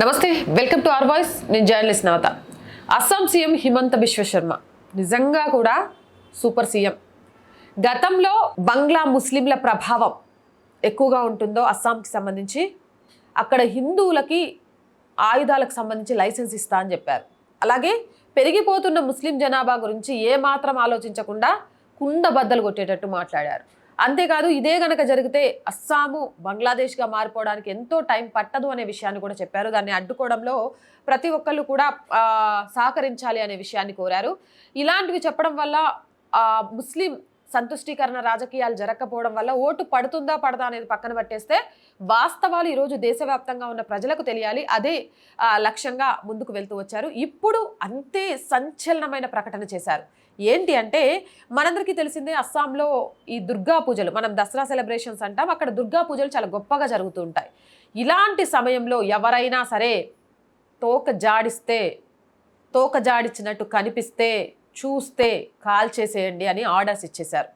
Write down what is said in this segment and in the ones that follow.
నమస్తే welcome to R voice. నేను journalist Navata Assam CM Himanta Biswa Sarma నిజంగా కూడా సూపర్ సీఎం. గతంలో బంగ్లా ముస్లింల ప్రభావం ఎక్కువగా ఉంటుందో అస్సాంకి సంబంధించి అక్కడ హిందువులకి ఆయుధాలకు సంబంధించి లైసెన్స్ ఇస్తా అని చెప్పారు. అలాగే పెరిగిపోతున్న ముస్లిం జనాభా గురించి ఏమాత్రం ఆలోచించకుండా కుండ బద్దలు కొట్టేటట్టు మాట్లాడారు. అంతేకాదు ఇదే గనక జరిగితే అస్సాము బంగ్లాదేశ్గా మారిపోవడానికి ఎంతో టైం పట్టదు అనే విషయాన్ని కూడా చెప్పారు. దాన్ని అడ్డుకోవడంలో ప్రతి ఒక్కళ్ళు కూడా సహకరించాలి అనే విషయాన్ని కోరారు. ఇలాంటివి చెప్పడం వల్ల ముస్లిం సంతుష్టీకరణ రాజకీయాలు జరగకపోవడం వల్ల ఓటు పడుతుందా పడదా అనేది పక్కన పెట్టేస్తే వాస్తవాలు ఈరోజు దేశవ్యాప్తంగా ఉన్న ప్రజలకు తెలియాలి. అదే లక్ష్యంగా ముందుకు వెళ్తూ వచ్చారు. ఇప్పుడు అంతే సంచలనమైన ప్రకటన చేశారు. ఏంటి అంటే మనందరికీ తెలిసిందే అస్సాంలో ఈ దుర్గా పూజలు మనం దసరా సెలబ్రేషన్స్ అంటాం అక్కడ దుర్గా పూజలు చాలా గొప్పగా జరుగుతూ ఉంటాయి. ఇలాంటి సమయంలో ఎవరైనా సరే తోక జాడిస్తే తోక జాడిచ్చినట్టు కనిపిస్తే చూస్తే కాల్ చేసేయండి అని ఆర్డర్స్ ఇచ్చేశారు.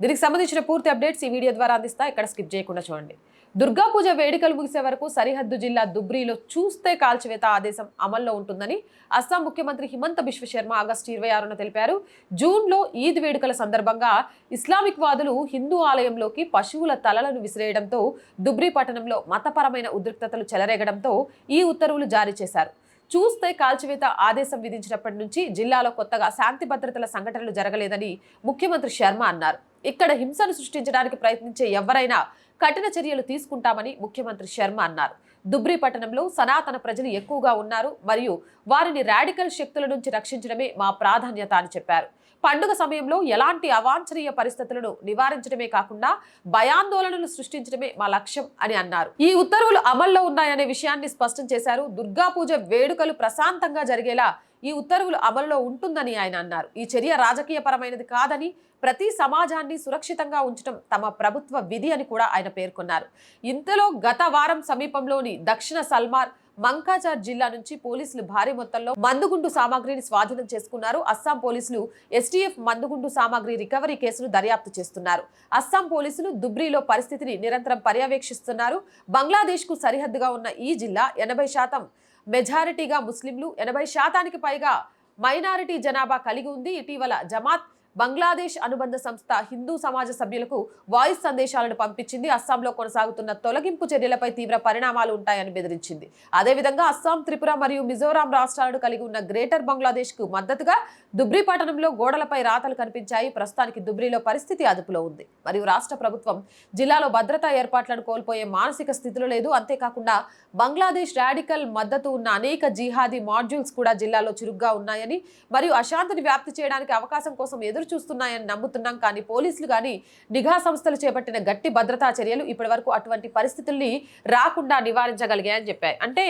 దీనికి సంబంధించిన పూర్తి అప్డేట్స్ ఈ వీడియో ద్వారా అందిస్తా ఇక్కడ స్కిప్ చేయకుండా చూడండి. దుర్గా పూజ వేడుకలు ముగిసే వరకు సరిహద్దు జిల్లా దుబ్రీలో చూస్తే కాల్చివేత ఆదేశం అమల్లో ఉంటుందని అస్సాం ముఖ్యమంత్రి హిమంత బిశ్వ శర్మ ఆగస్టు ఇరవై ఆరున తెలిపారు. జూన్లో ఈద్ వేడుకల సందర్భంగా ఇస్లామిక్ వాదులు హిందూ ఆలయంలోకి పశువుల తలలను విసిరేయడంతో దుబ్రీ పట్టణంలో మతపరమైన ఉద్రిక్తతలు చెలరేగడంతో ఈ ఉత్తర్వులు జారీ చేశారు. చూస్తే కాల్చివేత ఆదేశం విధించినప్పటి నుంచి జిల్లాలో కొత్తగా శాంతి భద్రతల సంఘటనలు జరగలేదని ముఖ్యమంత్రి శర్మ అన్నారు. ఇక్కడ హింసను సృష్టించడానికి ప్రయత్నించే ఎవరైనా కఠిన చర్యలు తీసుకుంటామని ముఖ్యమంత్రి శర్మ అన్నారు. దుబ్రి పట్టణంలో సనాతన ప్రజలు ఎక్కువగా ఉన్నారు మరియు వారిని రాడికల్ శక్తుల నుంచి రక్షించడమే మా ప్రాధాన్యత అని చెప్పారు. పండుగ సమయంలో ఎలాంటి అవాంఛనీయ పరిస్థితులను నివారించడమే కాకుండా భయాందోళనలు సృష్టించడమే మా లక్ష్యం అని అన్నారు. ఈ ఉత్తర్వులు అమల్లో ఉన్నాయనే విషయాన్ని స్పష్టం చేశారు. దుర్గా పూజ వేడుకలు ప్రశాంతంగా జరిగేలా ఈ ఉత్తర్వులు అమలులో ఉంటుందని ఆయన అన్నారు. ఈ చర్య రాజకీయపరమైనది కాదని ప్రతి సమాజాన్ని సురక్షితంగా ఉంచడం తమ ప్రభుత్వ విధి అని కూడా ఆయన పేర్కొన్నారు. ఇంతలో గత వారం సమీపంలోని దక్షిణ సల్మార్ మంకాచార్ జిల్లా నుంచి పోలీసులు భారీ మొత్తంలో మందుగుండు సామాగ్రిని స్వాధీనం చేసుకున్నారు. అస్సాం పోలీసులు ఎస్టీఎఫ్ మందుగుండు సామాగ్రి రికవరీ కేసును దర్యాప్తు చేస్తున్నారు. అస్సాం పోలీసులు దుబ్రీలో పరిస్థితిని నిరంతరం పర్యవేక్షిస్తున్నారు. బంగ్లాదేశ్కు సరిహద్దుగా ఉన్న ఈ జిల్లా ఎనభై శాతం మెజారిటీగా ముస్లింలు ఎనభై శాతానికి పైగా మైనారిటీ జనాభా కలిగి ఉంది. ఇటీవల జమాత్ బంగ్లాదేశ్ అనుబంధ సంస్థ హిందూ సమాజ సభ్యులకు వాయిస్ సందేశాలను పంపించింది. అస్సాంలో కొనసాగుతున్న తొలగింపు చర్యలపై తీవ్ర పరిణామాలు ఉంటాయని బెదిరించింది. అదేవిధంగా అస్సాం త్రిపుర మరియు మిజోరాం రాష్ట్రాలను కలిగి ఉన్న గ్రేటర్ బంగ్లాదేశ్కు మద్దతుగా దుబ్రి పట్టణంలో గోడలపై రాతలు కనిపించాయి. ప్రస్తుతానికి దుబ్రిలో పరిస్థితి అదుపులో ఉంది. మరియు రాష్ట్ర ప్రభుత్వం జిల్లాలో భద్రతా ఏర్పాట్లను కోల్పోయే మానసిక స్థితిలో లేదు. అంతేకాకుండా బంగ్లాదేశ్ రాడికల్ మద్దతు ఉన్న అనేక జిహాదీ మాడ్యూల్స్ కూడా జిల్లాలో చురుగ్గా ఉన్నాయని మరియు అశాంతిని వ్యాప్తి చేయడానికి అవకాశం కోసం ఎదురు చూస్తున్నాయని నమ్ముతున్నాం. కానీ పోలీసులు కానీ నిఘా సంస్థలు చేపట్టిన గట్టి భద్రతా చర్యలు ఇప్పటివరకు అటువంటి పరిస్థితుల్ని రాకుండా నివారించగలిగాయని చెప్పాయి. అంటే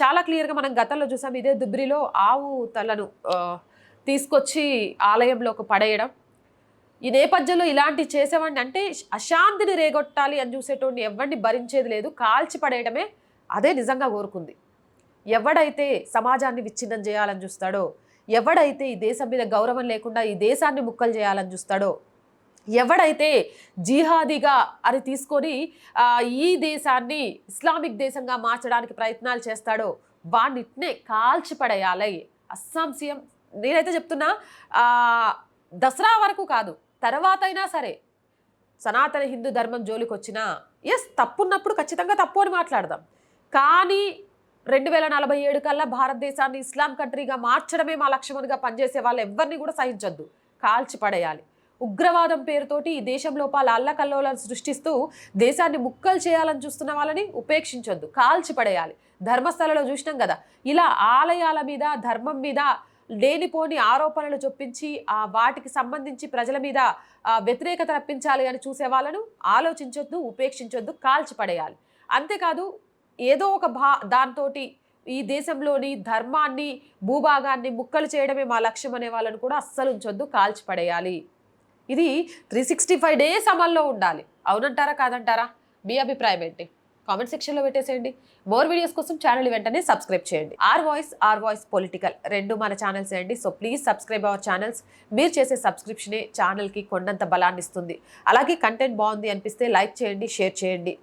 చాలా క్లియర్గా మనం గతంలో చూసాం ఇదే దుబ్రిలో ఆవు తలను తీసుకొచ్చి ఆలయంలోకి పడేయడం. ఈ నేపథ్యంలో ఇలాంటి చేసేవాడిని అంటే అశాంతిని రేగొట్టాలి అని చూసేటోడిని ఎవరిని భరించేది లేదు. కాల్చి పడేయడమే అదే నిజంగా కోరుకుంది. ఎవడైతే సమాజాన్ని విచ్ఛిన్నం చేయాలని చూస్తాడో ఎవడైతే ఈ దేశం మీద గౌరవం లేకుండా ఈ దేశాన్ని ముక్కలు చేయాలని చూస్తాడో ఎవడైతే జిహాదీగా అని తీసుకొని ఈ దేశాన్ని ఇస్లామిక్ దేశంగా మార్చడానికి ప్రయత్నాలు చేస్తాడో వాడినిట్నే కాల్చి పడేయాలి. అస్సాం సీఎం నేనైతే చెప్తున్నా దసరా వరకు కాదు తర్వాత అయినా సరే సనాతన హిందూ ధర్మం జోలికి వచ్చినా ఎస్ తప్పున్నప్పుడు ఖచ్చితంగా తప్పు అని మాట్లాడదాం. కానీ రెండు వేల నలభై ఏడు కల్లా భారతదేశాన్ని ఇస్లాం కంట్రీగా మార్చడమే మా లక్ష్యమనిగా పనిచేసే వాళ్ళు ఎవరిని కూడా సహించొద్దు. కాల్చి పడేయాలి ఉగ్రవాదం పేరుతోటి ఈ దేశం లోపాల అల్లకల్లోలను సృష్టిస్తూ దేశాన్ని ముక్కలు చేయాలని చూస్తున్న వాళ్ళని ఉపేక్షించొద్దు. కాల్చి పడేయాలి ధర్మస్థలలో చూసినాం కదా ఇలా ఆలయాల మీద ధర్మం మీద లేనిపోని ఆరోపణలు చొప్పించి ఆ వాటికి సంబంధించి ప్రజల మీద వ్యతిరేకత రప్పించాలి అని చూసే వాళ్ళను ఆలోచించొద్దు ఉపేక్షించొద్దు కాల్చి పడేయాలి అంతేకాదు ఏదో ఒక భా దాంతో ఈ దేశంలోని ధర్మాన్ని భూభాగాన్ని ముక్కలు చేయడమే మా లక్ష్యం అనే వాళ్ళని కూడా అస్సలు ఉంచొద్దు కాల్చి పడేయాలి. ఇది త్రీ సిక్స్టీ ఫైవ్ డేస్ అమల్లో ఉండాలి. అవునంటారా కాదంటారా? మీ అభిప్రాయం ఏంటి? కామెంట్ సెక్షన్లో పెట్టేసేయండి. మోర్ వీడియోస్ కోసం ఛానల్ వెంటనే సబ్స్క్రైబ్ చేయండి. R voice R voice political రెండు మన ఛానల్స్ అండి. So please subscribe our channels మీరు చేసే సబ్స్క్రిప్షనే ఛానల్కి కొండంత బలాన్ని ఇస్తుంది. అలాగే కంటెంట్ బాగుంది అనిపిస్తే లైక్ చేయండి షేర్ చేయండి.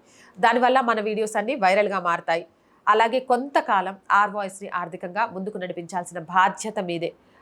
దానివల్ల మన వీడియోస్ అన్నీ వైరల్గా మారుతాయి. అలాగే కొంతకాలం ఆర్ వాయిస్ని ఆర్థికంగా ముందుకు నడిపించాల్సిన బాధ్యత మీదే.